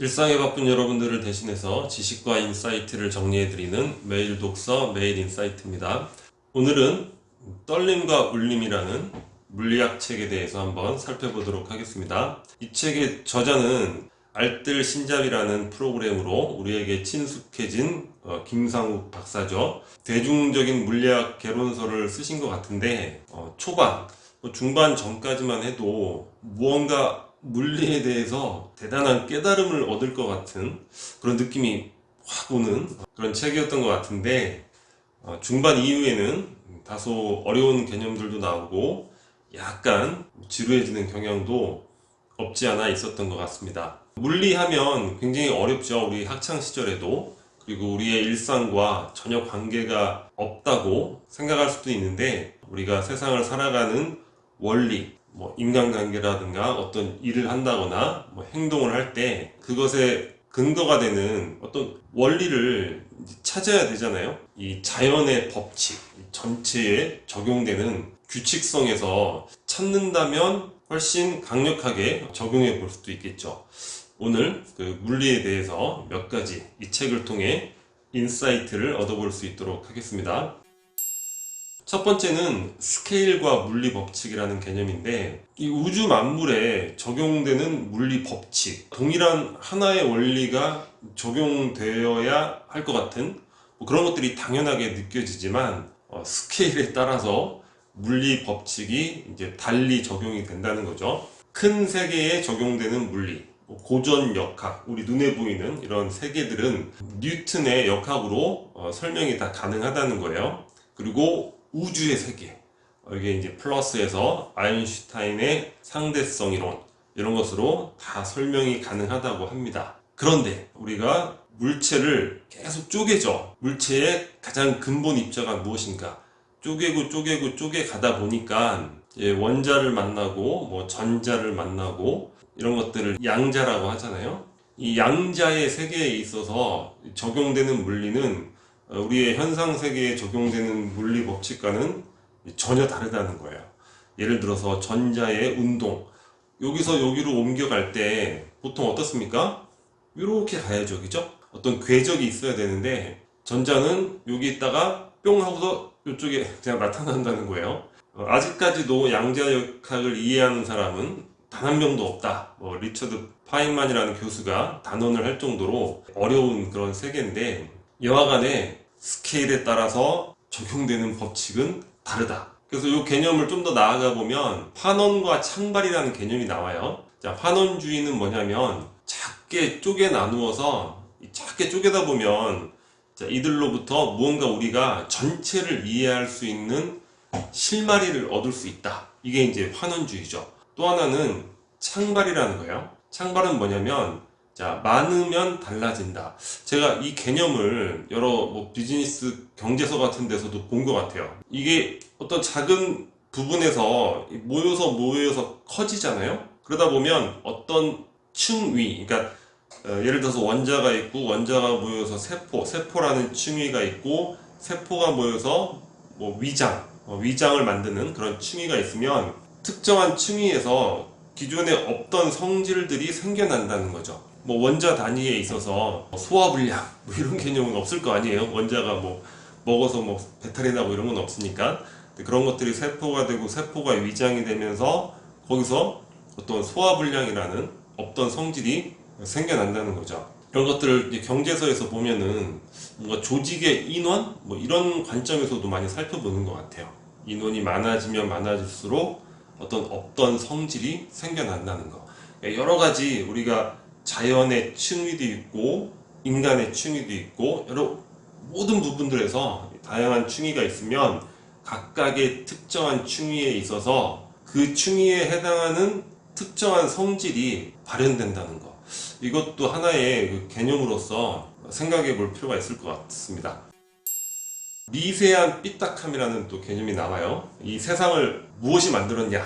일상에 바쁜 여러분들을 대신해서 지식과 인사이트를 정리해드리는 매일 독서 매일 인사이트입니다. 오늘은 떨림과 울림이라는 물리학 책에 대해서 한번 살펴보도록 하겠습니다. 이 책의 저자는 알뜰 신잡이라는 프로그램으로 우리에게 친숙해진 어, 김상욱 박사죠. 대중적인 물리학 개론서를 쓰신 것 같은데 어, 초반, 뭐 중반 전까지만 해도 무언가 물리에 대해서 대단한 깨달음을 얻을 것 같은 그런 느낌이 확 오는 그런 책이었던 것 같은데 어, 중반 이후에는 다소 어려운 개념들도 나오고 약간 지루해지는 경향도 없지 않아 있었던 것 같습니다. 물리하면 굉장히 어렵죠. 우리 학창 시절에도 그리고 우리의 일상과 전혀 관계가 없다고 생각할 수도 있는데 우리가 세상을 살아가는 원리, 뭐 인간관계라든가 어떤 일을 한다거나 뭐 행동을 할 때 그것에 근거가 되는 어떤 원리를 찾아야 되잖아요. 이 자연의 법칙 이 전체에 적용되는 규칙성에서 찾는다면 훨씬 강력하게 적용해 볼 수도 있겠죠. 오늘 그 물리에 대해서 몇 가지 이 책을 통해 인사이트를 얻어볼 수 있도록 하겠습니다. 첫 번째는 스케일과 물리 법칙이라는 개념인데 이 우주 만물에 적용되는 물리 법칙 동일한 하나의 원리가 적용되어야 할 것 같은 뭐 그런 것들이 당연하게 느껴지지만 어, 스케일에 따라서 물리 법칙이 이제 달리 적용이 된다는 거죠. 큰 세계에 적용되는 물리 뭐 고전 역학, 우리 눈에 보이는 이런 세계들은 뉴턴의 역학으로 어, 설명이 다 가능하다는 거예요. 그리고 우주의 세계, 어, 이게 이제 플러스에서 아인슈타인의 상대성 이론 이런 것으로 다 설명이 가능하다고 합니다. 그런데 우리가 물체를 계속 쪼개죠. 물체의 가장 근본 입자가 무엇인가? 쪼개고 쪼개고 쪼개 가다 보니까 이제 원자를 만나고 뭐 전자를 만나고 이런 것들을 양자라고 하잖아요. 이 양자의 세계에 있어서 적용되는 물리는 어, 우리의 현상 세계에 적용되는 물리 법칙과는 전혀 다르다는 거예요. 예를 들어서 전자의 운동 여기서 여기로 옮겨갈 때 보통 어떻습니까? 이렇게 가야죠, 그죠? 어떤 궤적이 있어야 되는데 전자는 여기 있다가 뿅 하고서 이쪽에 그냥 나타난다는 거예요. 어, 아직까지도 양자 역학을 이해하는 사람은 단 한 명도 없다. 뭐 리처드 파인만이라는 교수가 단언을 할 정도로 어려운 그런 세계인데 여하간에 스케일에 따라서 적용되는 법칙은 다르다. 그래서 이 개념을 좀 더 나아가 보면 환원과 창발이라는 개념이 나와요. 자, 환원주의는 뭐냐면 작게 쪼개 나누어서 이 작게 쪼개다 보면 자, 이들로부터 무언가 우리가 전체를 이해할 수 있는 실마리를 얻을 수 있다. 이게 이제 환원주의죠. 또 하나는 창발이라는 거예요. 창발은 뭐냐면 자, 많으면 달라진다. 제가 이 개념을 여러 뭐 비즈니스 경제서 같은 데서도 본 것 같아요. 이게 어떤 작은 부분에서 모여서 모여서 커지잖아요. 그러다 보면 어떤 층위, 그러니까 어, 예를 들어서 원자가 있고 원자가 모여서 세포, 세포라는 층위가 있고 세포가 모여서 뭐 위장, 어, 위장을 만드는 그런 층위가 있으면 특정한 층위에서 기존에 없던 성질들이 생겨난다는 거죠. 뭐 원자 단위에 있어서 소화 불량 뭐 이런 개념은 없을 거 아니에요. 원자가 뭐 먹어서 뭐 배탈이 나고 이런 건 없으니까 그런 것들이 세포가 되고 세포가 위장이 되면서 거기서 어떤 소화 불량이라는 없던 성질이 생겨난다는 거죠. 이런 것들을 경제서에서 보면은 뭔가 조직의 인원 뭐 이런 관점에서도 많이 살펴보는 것 같아요. 인원이 많아지면 많아질수록 어떤 없던 성질이 생겨난다는 거. 여러 가지 우리가 자연의 층위도 있고 인간의 층위도 있고 여러 모든 부분들에서 다양한 층위가 있으면 각각의 특정한 층위에 있어서 그 층위에 해당하는 특정한 성질이 발현된다는 거. 이것도 하나의 그 개념으로서 생각해 볼 필요가 있을 것 같습니다. 미세한 삐딱함이라는 또 개념이 나와요. 이 세상을 무엇이 만들었냐?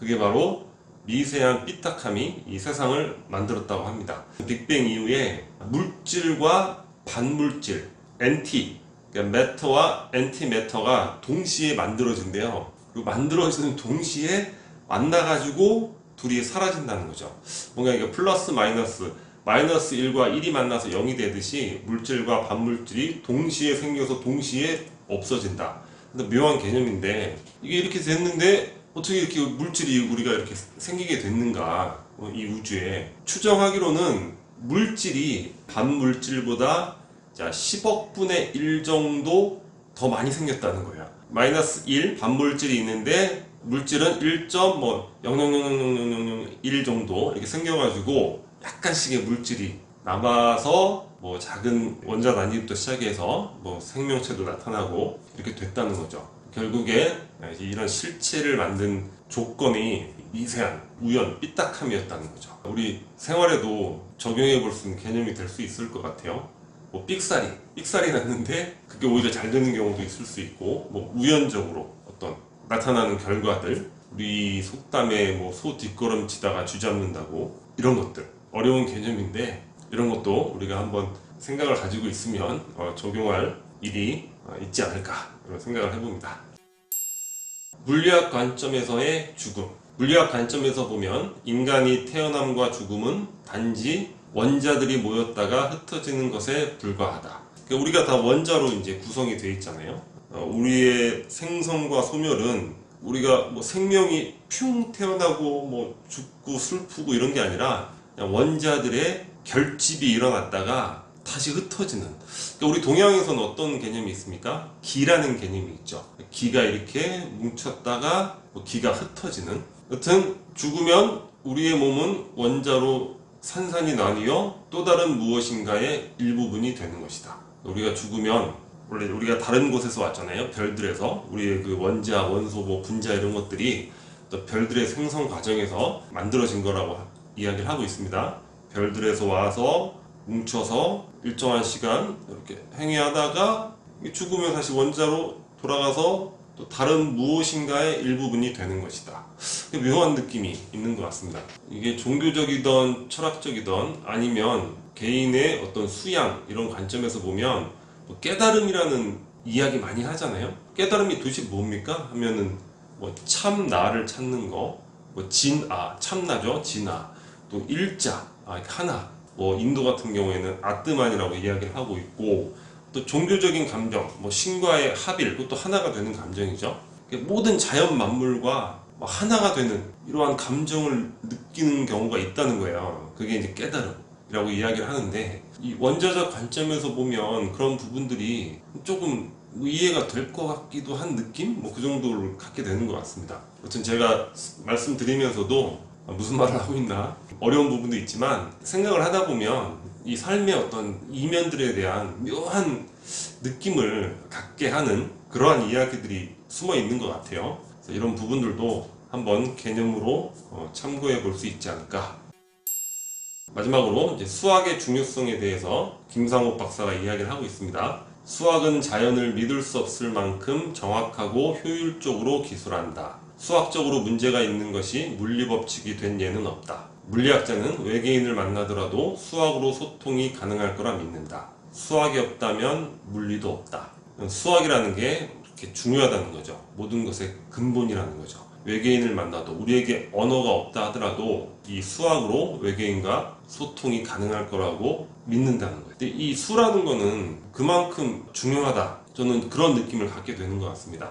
그게 바로 미세한 삐딱함이 이 세상을 만들었다고 합니다. 빅뱅 이후에 물질과 반물질, 엔티, 그러니까 매터와 엔티매터가 동시에 만들어진대요. 그리고 만들어지는 동시에 만나가지고 둘이 사라진다는 거죠. 뭔가 이게 플러스 마이너스 마이너스 1과 1이 만나서 0이 되듯이 물질과 반물질이 동시에 생겨서 동시에 없어진다. 묘한 개념인데 이게 이렇게 됐는데 어떻게 이렇게 물질이 우리가 이렇게 생기게 됐는가 어, 이 우주에 추정하기로는 물질이 반물질보다 자 10억 분의 1 정도 더 많이 생겼다는 거야. 마이너스 1 반물질이 있는데 물질은 1.뭐0.0000001 정도 이렇게 생겨가지고 약간씩의 물질이 남아서 뭐 작은 원자 단위부터 시작해서 뭐 생명체도 나타나고 이렇게 됐다는 거죠. 결국에 이런 실체를 만든 조건이 미세한 우연, 삐딱함이었다는 거죠. 우리 생활에도 적용해 볼 수 있는 개념이 될 수 있을 것 같아요. 뭐 삑사리, 삑사리 났는데 그게 오히려 잘 되는 경우도 있을 수 있고 뭐 우연적으로 어떤 나타나는 결과들 우리 속담에 뭐 소 뒷걸음 치다가 쥐 잡는다고 이런 것들 어려운 개념인데 이런 것도 우리가 한번 생각을 가지고 있으면 어, 적용할 일이 어, 있지 않을까 이런 생각을 해봅니다. 물리학 관점에서의 죽음. 물리학 관점에서 보면 인간이 태어남과 죽음은 단지 원자들이 모였다가 흩어지는 것에 불과하다. 그러니까 우리가 다 원자로 이제 구성이 되어 있잖아요. 어, 우리의 생성과 소멸은 우리가 뭐 생명이 퓨 태어나고 뭐 죽고 슬프고 이런 게 아니라 원자들의 결집이 일어났다가 다시 흩어지는. 그러니까 우리 동양에서는 어떤 개념이 있습니까? 기라는 개념이 있죠. 기가 이렇게 뭉쳤다가 뭐 기가 흩어지는. 여튼 죽으면 우리의 몸은 원자로 산산이 나뉘어 또 다른 무엇인가의 일부분이 되는 것이다. 우리가 죽으면 원래 우리가 다른 곳에서 왔잖아요. 별들에서 우리의 그 원자, 원소, 뭐 분자 이런 것들이 또 별들의 생성 과정에서 만들어진 거라고 이야기를 하고 있습니다. 별들에서 와서 뭉쳐서 일정한 시간 이렇게 행위하다가 죽으면 다시 원자로 돌아가서 또 다른 무엇인가의 일부분이 되는 것이다. 묘한 느낌이 있는 것 같습니다. 이게 종교적이던 철학적이던 아니면 개인의 어떤 수양 이런 관점에서 보면 뭐 깨달음이라는 이야기 많이 하잖아요. 깨달음이 도대체 뭡니까? 하면은 뭐 참나를 찾는 거, 뭐 진아 참나죠, 진아 또 일자 아, 하나. 뭐 인도 같은 경우에는 아뜨만이라고 이야기를 하고 있고 또 종교적인 감정, 뭐 신과의 합일, 그것도 하나가 되는 감정이죠. 모든 자연 만물과 뭐 하나가 되는 이러한 감정을 느끼는 경우가 있다는 거예요. 그게 이제 깨달음이라고 이야기를 하는데 이 원자적 관점에서 보면 그런 부분들이 조금 이해가 될 것 같기도 한 느낌? 뭐 그 정도를 갖게 되는 것 같습니다. 여튼 제가 말씀드리면서도 무슨 말을 하고 있나 어려운 부분도 있지만 생각을 하다 보면 이 삶의 어떤 이면들에 대한 묘한 느낌을 갖게 하는 그러한 이야기들이 숨어 있는 것 같아요. 이런 부분들도 한번 개념으로 어, 참고해 볼 수 있지 않을까. 마지막으로 수학의 중요성에 대해서 김상욱 박사가 이야기를 하고 있습니다. 수학은 자연을 믿을 수 없을 만큼 정확하고 효율적으로 기술한다. 수학적으로 문제가 있는 것이 물리 법칙이 된 예는 없다. 물리학자는 외계인을 만나더라도 수학으로 소통이 가능할 거라 믿는다. 수학이 없다면 물리도 없다. 수학이라는 게 이렇게 중요하다는 거죠. 모든 것의 근본이라는 거죠. 외계인을 만나도 우리에게 언어가 없다 하더라도 이 수학으로 외계인과 소통이 가능할 거라고 믿는다는 거예요. 근데 이 수라는 거는 그만큼 중요하다. 저는 그런 느낌을 갖게 되는 것 같습니다.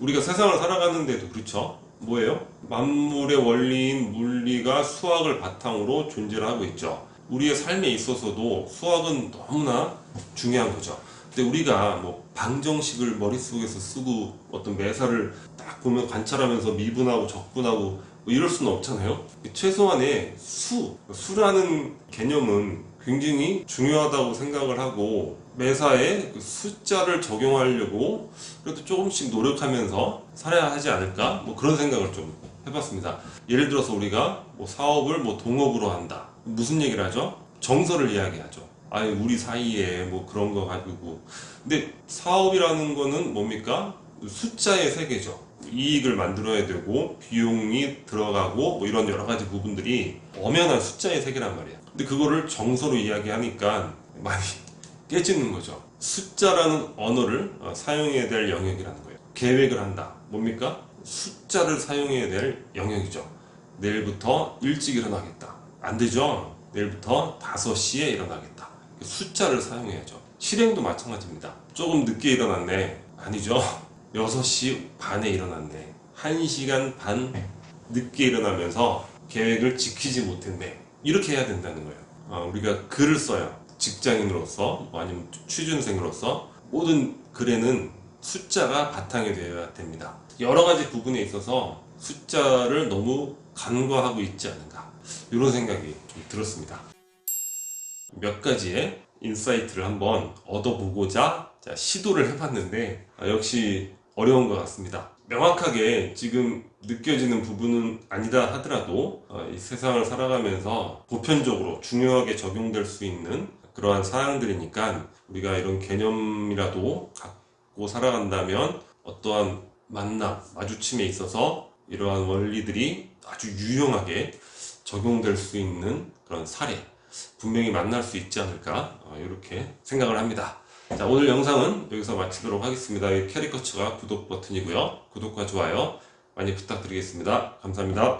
우리가 세상을 살아가는데도 그렇죠. 뭐예요? 만물의 원리인 물리가 수학을 바탕으로 존재를 하고 있죠. 우리의 삶에 있어서도 수학은 너무나 중요한 거죠. 근데 우리가 뭐 방정식을 머릿속에서 쓰고 어떤 매사를 딱 보면 관찰하면서 미분하고 적분하고 뭐 이럴 수는 없잖아요. 최소한의 수, 수라는 개념은 굉장히 중요하다고 생각을 하고 매사에 그 숫자를 적용하려고 그래도 조금씩 노력하면서 살아야 하지 않을까 뭐 그런 생각을 좀 해봤습니다. 예를 들어서 우리가 뭐 사업을 뭐 동업으로 한다 무슨 얘기를 하죠? 정서를 이야기하죠. 아니 우리 사이에 뭐 그런 거 가지고 근데 사업이라는 거는 뭡니까? 숫자의 세계죠. 이익을 만들어야 되고 비용이 들어가고 뭐 이런 여러 가지 부분들이 엄연한 숫자의 세계란 말이에요. 근데 그거를 정서로 이야기하니까 많이 깨지는 거죠. 숫자라는 언어를 어, 사용해야 될 영역이라는 거예요. 계획을 한다. 뭡니까? 숫자를 사용해야 될 영역이죠. 내일부터 일찍 일어나겠다. 안 되죠? 내일부터 5시에 일어나겠다. 숫자를 사용해야죠. 실행도 마찬가지입니다. 조금 늦게 일어났네. 아니죠. 6시 반에 일어났네. 1시간 반 늦게 일어나면서 계획을 지키지 못했네. 이렇게 해야 된다는 거예요. 어, 우리가 글을 써요. 직장인으로서 뭐 아니면 취준생으로서 모든 글에는 숫자가 바탕이 되어야 됩니다. 여러 가지 부분에 있어서 숫자를 너무 간과하고 있지 않은가 이런 생각이 좀 들었습니다. 몇 가지의 인사이트를 한번 얻어보고자 자, 시도를 해봤는데 아, 역시 어려운 것 같습니다. 명확하게 지금 느껴지는 부분은 아니다 하더라도 어, 이 세상을 살아가면서 보편적으로 중요하게 적용될 수 있는 그러한 사항들이니까 우리가 이런 개념이라도 갖고 살아간다면 어떠한 만남, 마주침에 있어서 이러한 원리들이 아주 유용하게 적용될 수 있는 그런 사례 분명히 만날 수 있지 않을까 어, 이렇게 생각을 합니다. 자 오늘 영상은 여기서 마치도록 하겠습니다. 이 캐리커처가 구독 버튼이고요. 구독과 좋아요 많이 부탁드리겠습니다. 감사합니다.